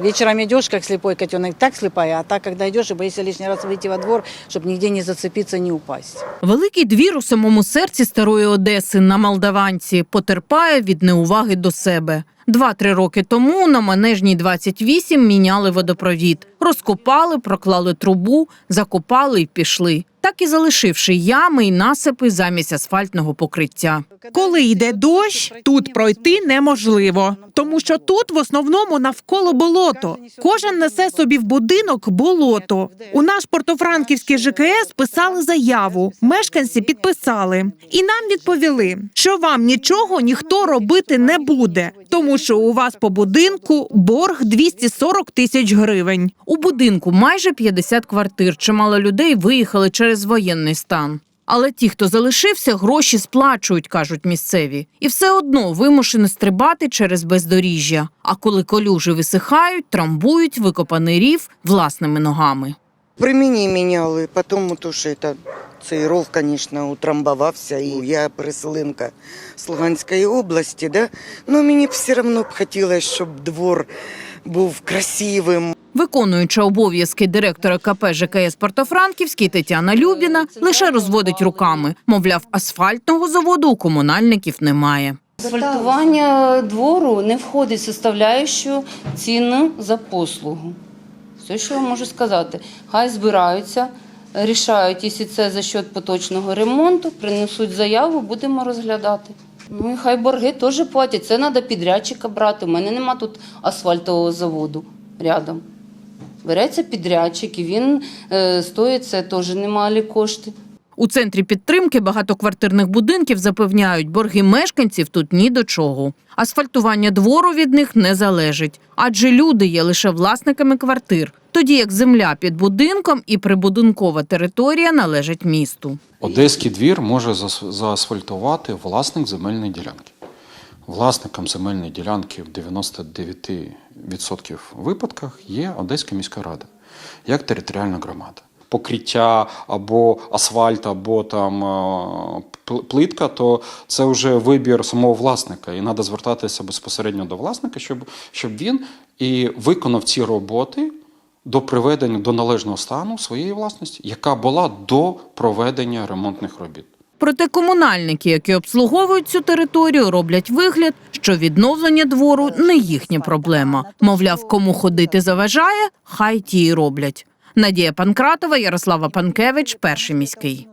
Вечером идешь, как слепой котенок, так слепая, а так, когда идешь, и боишься лишний раз выйти во двор, чтобы нигде не зацепиться, не упасть. Великий двір у самому серці старої Одеси на Молдаванці потерпає від неуваги до себе. Два-три роки тому на манежній 28 міняли водопровід, розкопали, проклали трубу, закопали і пішли, так і залишивши ями й насипи замість асфальтного покриття. Коли йде дощ, тут пройти неможливо, тому що тут в основному навколо болото. Кожен несе собі в будинок болото. У наш портофранківський ЖКС писали заяву. Мешканці підписали, і нам відповіли, що вам нічого ніхто робити не буде, тому що у вас по будинку борг 240 тисяч гривень. У будинку майже 50 квартир. Чимало людей виїхали через воєнний стан. Але ті, хто залишився, гроші сплачують, кажуть місцеві, і все одно вимушені стрибати через бездоріжжя. А коли колюжі висихають, трамбують викопаний рів власними ногами. При мені міняли, потім то, що це, цей ров, звісно, утрамбувався. І я переселенка з Луганської області, да? але мені все одно б хотілося, щоб двор був красивим, Виконуюча обов'язки директора КП ЖКС Портофранківський Тетяна Любіна лише розводить руками. Мовляв, асфальтного заводу у комунальників немає. Асфальтування двору не входить в составляющу ціни за послугу. Все, що я можу сказати. Хай збираються, рішають, якщо це за счет поточного ремонту, принесуть заяву, будемо розглядати. Ну і хай борги теж платять. Це треба підрядчика брати. У мене нема тут асфальтового заводу рядом. Береться підрядчик, і він е, стоїть, це теж немалі кошти. У центрі підтримки багатоквартирних будинків запевняють, борги мешканців тут ні до чого. Асфальтування двору від них не залежить, адже люди є лише власниками квартир, тоді як земля під будинком і прибудинкова територія належать місту. Одеський двір може заасфальтувати власник земельної ділянки. Власником земельної ділянки в 99% випадках є Одеська міська рада, як територіальна громада. Покриття або асфальт, або там е, плитка, то це вже вибір самого власника. І треба звертатися безпосередньо до власника, щоб, щоб він і виконав ці роботи до приведення до належного стану своєї власності, яка була до проведення ремонтних робіт. Проте комунальники, які обслуговують цю територію, роблять вигляд, що відновлення двору не їхня проблема. Мовляв, кому ходити заважає, хай ті й роблять. Надія Панкратова, Ярослава Панкевич, перший міський.